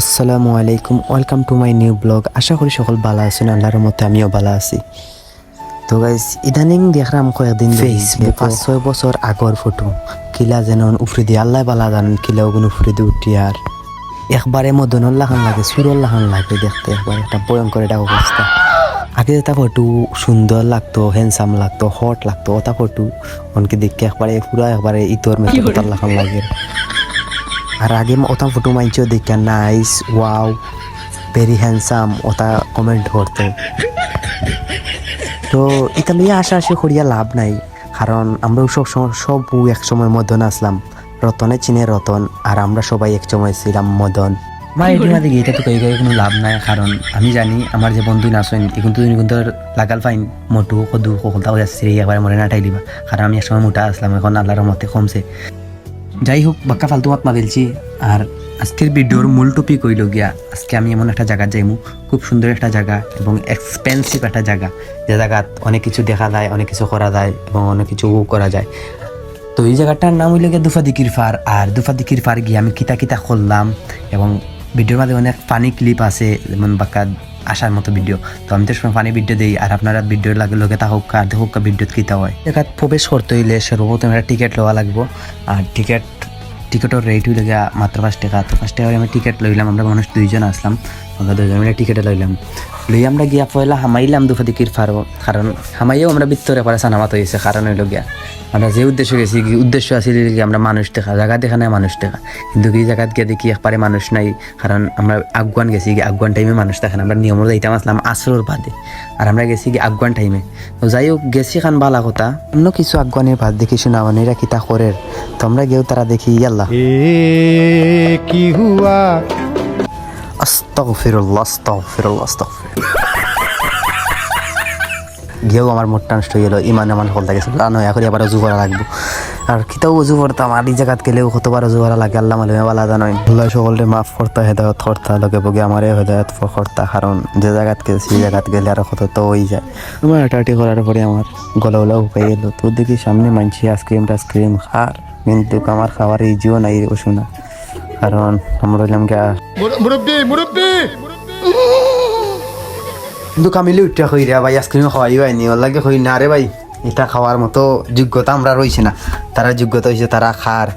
আসসালামু আলাইকুম welcome to my new blog আশা করি সকল ভালো আছেন আল্লাহর মতে আমিও ভালো আছি। তো গাইস ইদানিং দেখলাম কয়েকদিন ফেসবুক পাঁচ ছয় বছর আগর ফটো কিলা যেন উফরে দিয়ে আল্লাহ বালা জানেন কিলা ওগুন উফরে দিয়ে উঠি আর। একবারে মদনের লাখান লাগে সুরর লাখান লাগে দেখতে একবার একটা ভয়ঙ্কর একটা অবস্থা। আগে যেটা ফটো সুন্দর লাগতো হ্যান্ডসাম লাগতো হট লাগতো ওটা ফটো অনকে দেখে একবারে পুরা একবারে ইতর মেতর লাখান লাগে। আর আগে ওটা ফটো মাইনছেও দেখে, নাইস, ওয়াও ভেরি হ্যান্ডসাম ওটা কমেন্ট করতো তো এটা নিয়ে আশা আশি করিয়া লাভ নাই, কারণ আমরা সব সময়, সব এক সময় মদন আসলাম। রতনে চিনে রতন, আর আমরা সবাই এক সময় ছিলাম মদন। আমার এটির মাঝে গিয়ে তো কই কোনো লাভ নাই, কারণ আমি জানি আমার যে বন্ধু নাচেন এখন তো কিন্তু লাগাল ফাইন মোটু, কদু সকলতা হয়ে আসছে একবারে মরে নাটাই দিবা। কারণ আমি একসময় মোটা আসলাম, এখন আল্লাহর মতে কমছে। যাই হোক বাক্কা ফালতু মাত মাদিলছি আর আজকের ভিডিওর মূল টপিক হইল গিয়া, আজকে আমি এমন একটা জায়গা যাইমু, খুব সুন্দর একটা জায়গা এবং এক্সপেন্সিভ একটা জায়গা। যে জায়গাত অনেক কিছু দেখা যায়, অনেক কিছু করা যায় এবং অনেক কিছু করা যায়। তো এই জায়গাটার নাম হইল গিয়ে দুফাদিকির ফার আর দুফাদিকির ফার গিয়ে আমি কিতা কিতা করলাম এবং ভিডিওর মাঝে অনেক ফানি ক্লিপ আছে, যেমন বাক্কা আসার মতো ভিডিও তো আমি তো সময় ফানি ভিডিও দিই, আর আপনারা ভিডিও লাগে লোকে তা হোক, আর হোক ভিডিও কিতা হয়। জায়গাত প্রবেশ করতে হইলে সর্বপ্রথম একটা টিকিট লওয়া লাগবো। আর টিকিট টিকিটের রেট হইলে মাত্র পাঁচ টাকা। তো পাঁচ টাকা আমি টিকিট লইলাম, আমরা মানুষ দুইজন আসলাম। আমরা দুজন মিলে টিকিটে লইলাম। লই আমরা গিয়া পয়লা হামাইলাম দুফাদি কির ফার, কারণ হামাইও আমরা ভিতরে পড়া সানামাত হয়েছে কারণ হইল গিয়া আমরা যে উদ্দেশ্য গেছি, কি উদ্দেশ্য আছিল কি আমরা মানুষ দেখা, জায়গা দেখা নাই মানুষ দেখা। কিন্তু কি জায়গাত গিয়ে দেখি একবারে মানুষ নাই, কারণ আমরা আগুয়ান গেছি কি আগুয়ান টাইমে মানুষ দেখা আমরা নিয়মর যাইতাম আসলাম আসরোর বাদে, আর আমরা গেছি কি আগুয়ান টাইমে তো যাই হোক গেছি খান বালা কথা, অন্য কিছু আগুয়ানের ভাত দেখি শোনা মানে এরা কিতা করের? তো আমরা গেও তারা দেখি ইয়াল্লা কি হুয়া? আস্তাগফিরুল্লাহ আস্তাগফিরুল্লাহ গিয়েও আমার মোটটা নষ্ট হয়ে গেল, ইমান আমার গেছে। না নয় এখন আবার অজু করা লাগবো। আর করতাম, আর এই জায়গাত গেলেও কতবার অজু করা লাগে, আল্লাহ মালুমে বালা জানোই আল্লাহ মাফ করতা, হেদায়ত করতা লগে বগে আমারে হেদায়ত করতা। কারণ যে জায়গাত গেছে, সেই জায়গাত গেলে আর কত তো ওই যায়। আমার হাঁটাহাঁটি করার পরে আমার গলা গলা উপাই গেল। তো দেখি সামনে মানছি, আইসক্রিম টাইসক্রিম, খার। কিন্তু আমার খাওয়ার ইজিও নাই কারণ আমরা হলাম গা মুরব্বি মুরব্বি! কিন্তু কামিলে উঠা হই রে ভাই? আইসক্রিম খাওয়াই হয়নি। ওর লাগে হই না রে ভাই? এটা খাওয়ার মতো যোগ্যতা আমরা রয়েছে না। তারা যোগ্যতা হয়েছে তারা খার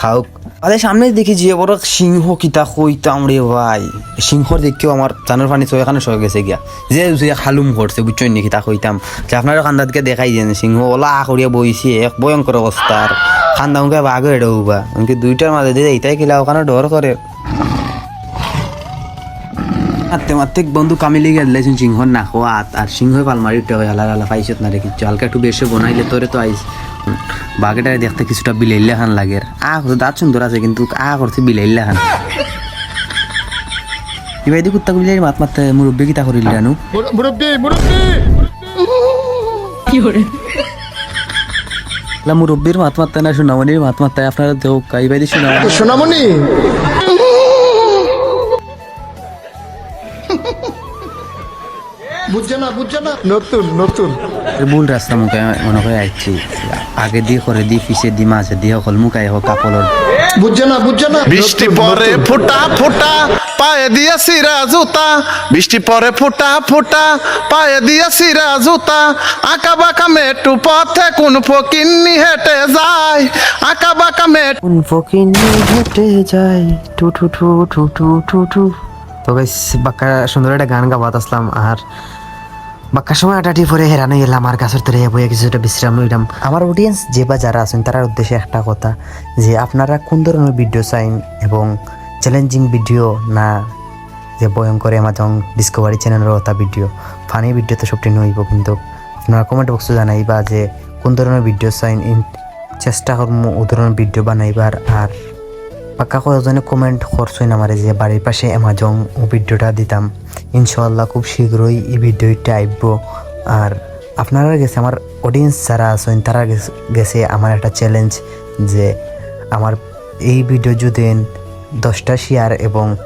খাওক। আরে সামনে দেখি যে বড় সিংহ কিতা কইতাম রে ভাই। সিংহর দেখেও আমার জানোর পানি তো এখানে সয়ে গেছে গিয়া। যে যে হালুম করছে বুঝছেন নাকি তা কইতাম? যে আপনারা খান্দাতকে দেখাই দেন, সিংহ ওলা করিয়া বইছে, এক ভয়ঙ্কর অবস্থা আর। খান্দামকে বাঘ এড়ে উবা। দুইটার মাঝে দিয়ে এইটাই কিলা ওখানে ডর করে। মারতে মারতে বন্ধু কামিলি গেলেছেন সিংহ না খোয়াত আর সিংহ পালমারি হয় আলাদা আলাদা পাইছত না রে কিছু হালকা একটু বেশি বনাইলে তোরে তো আইস। বাঘেটারে দেখতে কিছুটা বিলাইল্লা খান লাগে। আ করতে দাঁত সুন্দর আছে কিন্তু আ করতে বিলাইল্লা খান এবার দেখুন কুত্তা বিলাই মাত মারতে মুরব্বী কিতা করিল জানু কি করে লা মুরব্বীর মাত মারতে না সোনামণির মাত মারতে আপনারা দেও কাই বাইদি সোনামণি সোনামণি! বুঝছে না বুঝছে না। নতুন নতুন। ভুল রাস্তা মুখে মনে করে আইছি। আগে দিয়ে করে দি পিছে দি মাঝে দিয়ে সকল মুখাই হোক কাপড়ের। বুঝছে না বুঝছে না? বৃষ্টি পরে ফোটা ফোটা পায়ে দিয়া সিরা জুতা। বৃষ্টি পরে ফোটা ফোটা পায়ে দিয়া সিরা জুতা। আঁকা বাঁকা মেটু পথে কোন ফকিন্নি হেঁটে যায়। আঁকা বাঁকা মেটু কোন ফকিনি হেঁটে যায়। টু টু টু টু টু টু টু। তো গাইস বাক্কা সুন্দর একটা গান গাবাত আসলাম আর বাক্কার সময় আটাটি পরে হেরানো গেলাম আর গাছের তরে বইয়ে কিছুটা বিশ্রাম নিলাম আমার অডিয়েন্স যে বা যারা আছেন তার উদ্দেশ্যে একটা কথা, যে আপনারা কোন ধরনের ভিডিও চাইন এবং চ্যালেঞ্জিং ভিডিও না যে ভয়ঙ্কর অ্যামাজন ডিসকভারি চ্যানেলের ওটা ভিডিও ফানি ভিডিও তো সবটি নইব, কিন্তু আপনারা কমেন্ট বক্সে জানাইবা যে কোন ধরনের ভিডিও চাইন, ইন- চেষ্টা করব ও ধরনের ভিডিও বানাইবার, আর পাক্কা কয়েকজনে কমেন্ট করছেন আমার যে বাড়ির পাশে অ্যামাজন ও ভিডিওটা দিতাম। ইনশাল্লাহ খুব শীঘ্রই এই ভিডিওটা আইব। আর আপনারা গেছে, আমার অডিয়েন্স যারা আছেন, তারা গেছে- আমার একটা চ্যালেঞ্জ যে আমার এই ভিডিও যদি দশটা শেয়ার এবং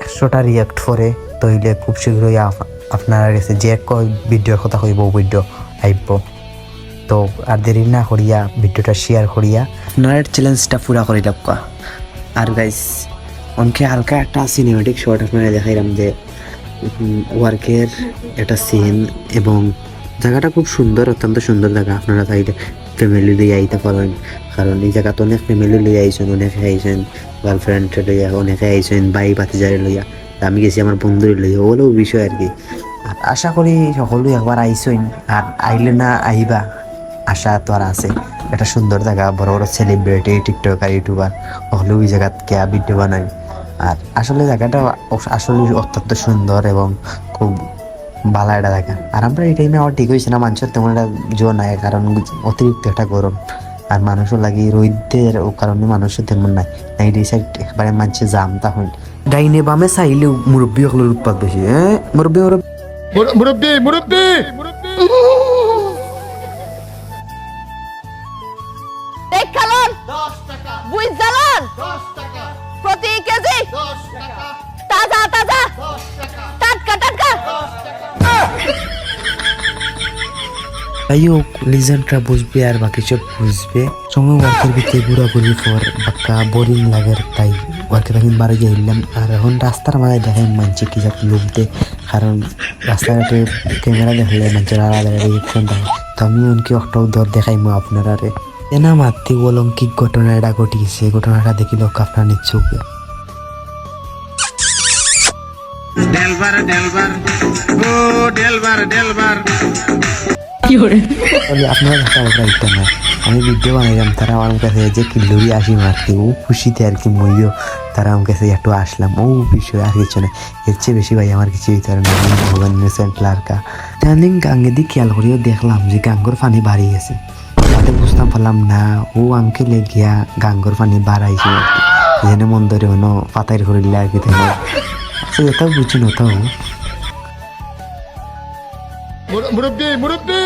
একশোটা রিয়াক্ট করে তইলে খুব শীঘ্রই আপ- আপনারা গেছে যে কয় ভিডিওর কথা কইব ভিডিও আইব। তো আর দেরি না করিয়া ভিডিওটা শেয়ার করিয়া আপনার চ্যালেঞ্জটা পুরা করে ডাকা আর গাইস অনকে হালকা একটা সিনেমেটিক শট আপনারা দেখাইলাম যে ওয়ার্কের একটা সিন এবং জায়গাটা খুব সুন্দর, অত্যন্ত সুন্দর জায়গা। আপনারা চাইলে ফ্যামিলি লিয়ে আইতে পারেন। কারণ এই জায়গাতে অনেক ফ্যামিলি লইয়া আইছেন, অনেকে আইছেন গার্লফ্রেন্ড লইয়া, অনেকে আইছেন বাই বাতিজারে লইয়া। আমি গেছি আমার বন্ধুর লইয়া ওগুলো বিষয় আর কি। আর আশা করি সকলেই একবার আইসইন আর আইলে না আইবা, আশা তো আর আছে। একটা সুন্দর জায়গা, বড় বড় সেলিব্রিটি টিকটকার ইউটিউবার হলেও ওই জায়গাত কেয়া ভিডিও বানায়। আর আসলে জায়গাটা আসলে অত্যন্ত সুন্দর এবং খুব ভালো একটা জায়গা। আর আমরা এই টাইমে আমার ঠিক হয়েছে না মানুষের তেমন একটা জোর নাই কারণ অতিরিক্ত একটা গরম। আর মানুষও লাগি রোদের ও কারণে মানুষের তেমন নাই। নাই এই সাইড একবারে মানুষের জাম তখন ডাইনে বামে চাইলেও মুরব্বী সকলের উৎপাদ বেশি হ্যাঁ মুরব্বী মুরব্বী। মুর- মুরব্বি! মুরব্বি প্রতি কেজি? তাজা তাজা? টাটকা টাটকা? তাই হোক লিজেন্ডরা বুঝবে আর বাকি সব বুঝবে। সময় ওয়ার্কের ভিতরে ঘুরা ঘুরি পর বাক্কা বোরিং লাগে তাই। ওয়ার্কে তখন বাড়ি যাইলাম আর এখন রাস্তার মাঝে দেখাই মানছে কি যাক লোকতে কারণ রাস্তাঘাটে ক্যামেরা দেখলে মানুষের আলাদা রিয়েকশন দেয় তো আমি উনকি একটা দর দেখাই মো আপনারা রে এনা মাতৃ অলঙ্কিক ঘটনা এটা ঘটিয়েছে ঘটনাটা দেখি লোক আপনার নিচ্ছুকে আপনারা না আমি ভিডিও বানাইলাম তারা আমার কাছে যে কিল্লুরি আসি মারতে ও খুশিতে আর কি মইও তারা আমার কাছে একটু আসলাম। ও বিষয় আর কিছু না এর চেয়ে বেশি ভাই আমার কিছু হইতে পারে না ভগবান ইনোসেন্ট লারকা তাহলে গাঙ্গে দিয়ে খেয়াল করিও দেখলাম যে গাঙ্গর পানি বাড়িয়ে গেছে। তাতে বুঝতাম পারলাম না ও আঙ্কেলে গিয়া গাঙ্গর পানি বাড়াইছে। যেন মন ধরে হনো পাতাইর করিলে আর কি এটাও বুঝি মুর- মুরব্বি মুরব্বি!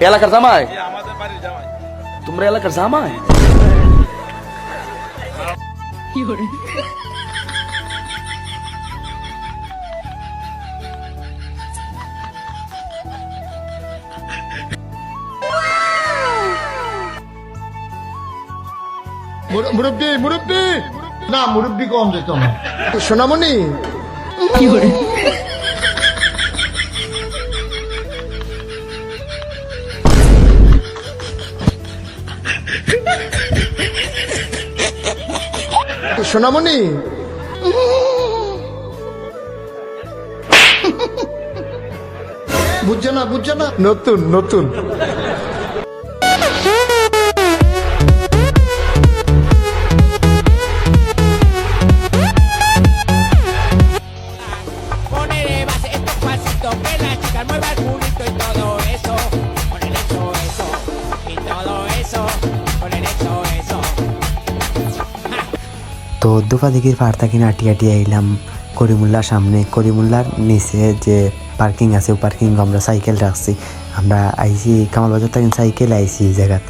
এলাকার জামাই? তোমরা এলাকার জামাই? মুর- মুরব্বি মুরব্বি! না মুরব্বি কম যেত না সোনামণি সোনামণি। বুঝছে না বুঝছে না? নতুন নতুন। দুপা দিঘির পাড় থেকে আটি আটি আইলাম। করিমুল্লার সামনে। করিমুল্লার নিচে যে পার্কিং আছে পার্কিং আমরা সাইকেল রাখছি। আমরা আইছি কামালবাজার থাকেন সাইকেল আইসি এই জায়গাত।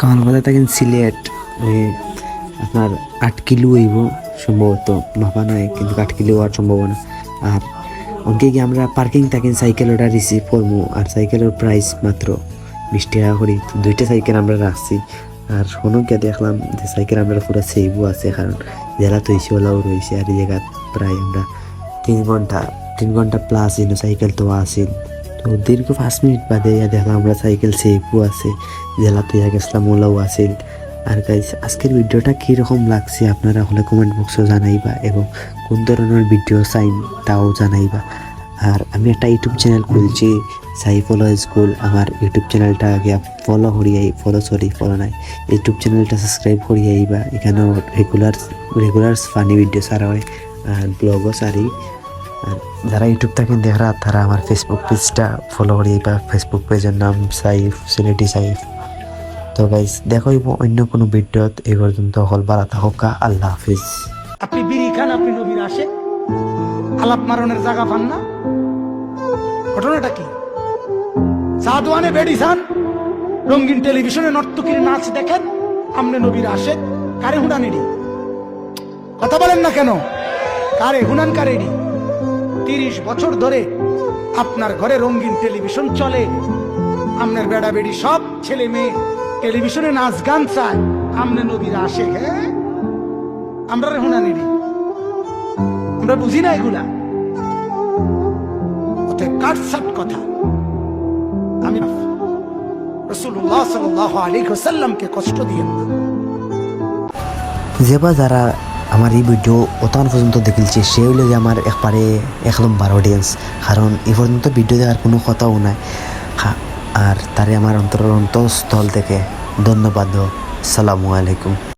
কামালবাজার থাকেন সিলেট আপনার আট কিলো হইব সম্ভবত। মাপা নাই, কিন্তু আট কিলো হওয়ার সম্ভাবনা। আর ওকে গিয়ে আমরা পার্কিং থাকেন সাইকেল ওটা রিসিভ করব আর সাইকেলের প্রাইস মাত্র বিশ টাকা করে। দুইটা সাইকেল আমরা রাখছি। আর হনুকে দেখলাম যে সাইকেল আমরা পুরো সেভও আছে, কারণ জেলা তো ইসিওয়ালাও রয়েছে আর এই জায়গা প্রায় আমরা তিন ঘণ্টা তিন ঘণ্টা প্লাস ইনো সাইকেল তো আসিল তো দীর্ঘ পাঁচ মিনিট বাদে ইয়া দেখলাম আমরা সাইকেল সেভও আছে জেলা তো ইয়া গেছিলাম ওলাও আসিল আর গাইজ আজকের ভিডিওটা কীরকম লাগছে আপনারা হলে কমেন্ট বক্সে জানাইবা এবং কোন ধরনের ভিডিও চাইন তাও জানাইবা আর আমি একটা ইউটিউব চ্যানেল খুলছি সাই ফলো স্কুল আমার ইউটিউব চ্যানেলটা আগে ফলো করিয়াই ফলো সরি ফলো নাই ইউটিউব চ্যানেলটা সাবস্ক্রাইব করিয়াইবা এখানেও রেগুলার রেগুলার ফানি ভিডিও ছাড়া হয়, আর ব্লগও সারি আর যারা ইউটিউব থেকে, দেখরা, তারা আমার ফেসবুক পেজটা ফলো করি, বা ফেসবুক পেজের নাম সাইফ সিলেটি সাইফ তো গাইজ দেখো অন্য কোনো ভিডিওত এই পর্যন্ত হল বাড়া থাকা আল্লাহ হাফিজ। আপনি বিড়ি খান, আপনি নবীর আসে। আলাপ মারণের জায়গা পান না। ঘটনাটা কি? সাদওয়ানে বেডিসান রঙিন টেলিভিশনে নর্তকীর নাচ দেখেন, আমনে নবীর আসে, কারে হুডানেডি কথা বলেন না কেন? কারে হুনান কারেডি তিরিশ বছর ধরে আপনার ঘরে রঙিন টেলিভিশন চলে। আপনার বেড়া বেড়ি সব ছেলে মেয়ে টেলিভিশনে নাচ গান চায়। আমনে নবীর আসে হ্যাঁ? আমরা রে হুনানেডি আমরা বুঝি না এগুলা। কাটসাট কথা। আমি রসুল্লাহ সাল্লাহ আলী সাল্লামকে কষ্ট দিয়েন না। যেবা যারা আমার এই ভিডিও অতান পর্যন্ত দেখিলছে সে হইলে যে আমার একবারে এক নম্বর অডিয়েন্স কারণ এই পর্যন্ত ভিডিও দেওয়ার কোনো কথাও নাই। আর তারে আমার অন্তরের অন্তঃস্থল থেকে ধন্যবাদ সালামু আলাইকুম।